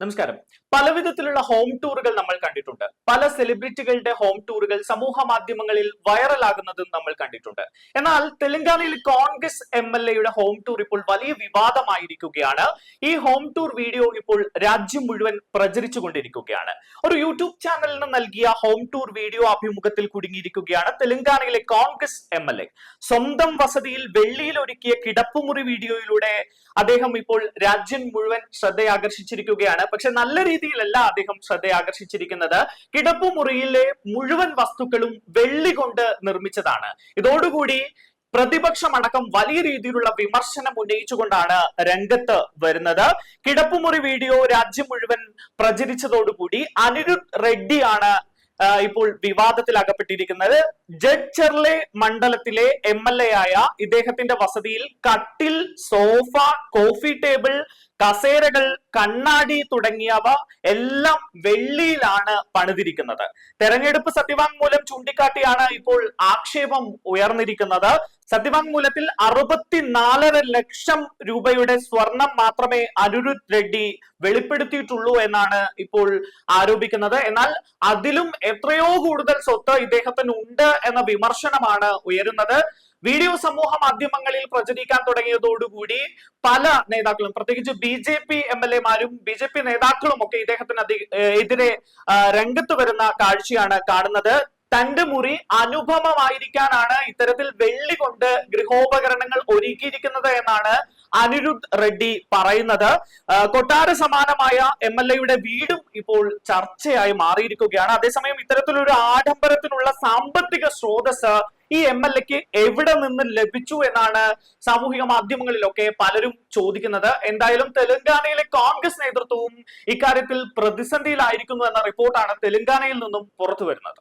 നമസ്കാരം. പല വിധത്തിലുള്ള ഹോം ടൂറുകൾ നമ്മൾ കണ്ടിട്ടുണ്ട്. പല സെലിബ്രിറ്റികളുടെ ഹോം ടൂറുകൾ സമൂഹ മാധ്യമങ്ങളിൽ വൈറലാകുന്നതും നമ്മൾ കണ്ടിട്ടുണ്ട്. എന്നാൽ തെലങ്കാനയിൽ കോൺഗ്രസ് എം എൽ എയുടെ ഹോം ടൂർ ഇപ്പോൾ വലിയ വിവാദമായിരിക്കുകയാണ്. ഈ ഹോം ടൂർ വീഡിയോ ഇപ്പോൾ രാജ്യം മുഴുവൻ പ്രചരിച്ചു കൊണ്ടിരിക്കുകയാണ്. ഒരു യൂട്യൂബ് ചാനലിന് നൽകിയ ഹോം ടൂർ വീഡിയോ അഭിമുഖത്തിൽ കുടുങ്ങിയിരിക്കുകയാണ് തെലങ്കാനയിലെ കോൺഗ്രസ് എം എൽ എ. സ്വന്തം വസതിയിൽ വെള്ളിയിൽ ഒരുക്കിയ കിടപ്പുമുറി വീഡിയോയിലൂടെ അദ്ദേഹം ഇപ്പോൾ രാജ്യം മുഴുവൻ ശ്രദ്ധയാകർഷിച്ചിരിക്കുകയാണ്. പക്ഷെ നല്ല രീതിയിലല്ല അദ്ദേഹം ശ്രദ്ധ ആകർഷിച്ചിരിക്കുന്നത്. കിടപ്പുമുറിയിലെ മുഴുവൻ വസ്തുക്കളും വെള്ളി കൊണ്ട് നിർമ്മിച്ചതാണ്. ഇതോടുകൂടി പ്രതിപക്ഷമടക്കം വലിയ രീതിയിലുള്ള വിമർശനം ഉന്നയിച്ചുകൊണ്ടാണ് രംഗത്ത് വരുന്നത്. കിടപ്പുമുറി വീഡിയോ രാജ്യം മുഴുവൻ പ്രചരിച്ചതോടുകൂടി അനിരുദ്ധ് റെഡ്ഡിയാണ് ഇപ്പോൾ വിവാദത്തിൽ അകപ്പെട്ടിരിക്കുന്നത്. ജഡ്ചെർലെ മണ്ഡലത്തിലെ എം എൽ എ ആയ ഇദ്ദേഹത്തിന്റെ വസതിയിൽ കട്ടിൽ സോഫ കോഫി ടേബിൾ കസേരകൾ കണ്ണാടി തുടങ്ങിയവ എല്ലാം വെള്ളിയിലാണ് പണിതിരിക്കുന്നത്. തെരഞ്ഞെടുപ്പ് സത്യവാങ്മൂലം ചൂണ്ടിക്കാട്ടിയാണ് ഇപ്പോൾ ആക്ഷേപം ഉയർന്നിരിക്കുന്നത്. സത്യവാങ്മൂലത്തിൽ അറുപത്തിനാലര ലക്ഷം രൂപയുടെ സ്വർണം മാത്രമേ അരുരുത് റെഡ്ഡി വെളിപ്പെടുത്തിയിട്ടുള്ളൂ എന്നാണ് ഇപ്പോൾ ആരോപിക്കുന്നത്. എന്നാൽ അതിലും എത്രയോ കൂടുതൽ സ്വത്ത് ഇദ്ദേഹത്തിന് ഉണ്ട് എന്ന വിമർശനമാണ് ഉയരുന്നത്. വീഡിയോ സമൂഹ മാധ്യമങ്ങളിൽ പ്രചരിക്കാൻ തുടങ്ങിയതോടുകൂടി പല നേതാക്കളും പ്രത്യേകിച്ച് B J P M L എമാരും ബി ജെ പി നേതാക്കളും ഒക്കെ ഇദ്ദേഹത്തിന് എതിരെ രംഗത്ത് വരുന്ന കാഴ്ചയാണ് കാണുന്നത്. തന്റെ മുറി അനുപമമായിരിക്കാനാണ് ഇത്തരത്തിൽ വെള്ളി കൊണ്ട് ഗൃഹോപകരണങ്ങൾ ഒരുക്കിയിരിക്കുന്നത് എന്നാണ് അനിരുദ്ധ് റെഡ്ഡി പറയുന്നത്. കൊട്ടാര സമാനമായ എം എൽ എയുടെ വീടും ഇപ്പോൾ ചർച്ചയായി മാറിയിരിക്കുകയാണ്. അതേസമയം ഇത്തരത്തിലൊരു ആഡംബരത്തിനുള്ള സാമ്പത്തിക സ്രോതസ് ഈ എം എൽ എക്ക് എവിടെ നിന്ന് ലഭിച്ചു എന്നാണ് സാമൂഹിക മാധ്യമങ്ങളിലൊക്കെ പലരും ചോദിക്കുന്നത്. എന്തായാലും തെലങ്കാനയിലെ കോൺഗ്രസ് നേതൃത്വവും ഇക്കാര്യത്തിൽ പ്രതിസന്ധിയിലായിരിക്കുന്നു എന്ന റിപ്പോർട്ടാണ് തെലങ്കാനയിൽ നിന്നും പുറത്തു വരുന്നത്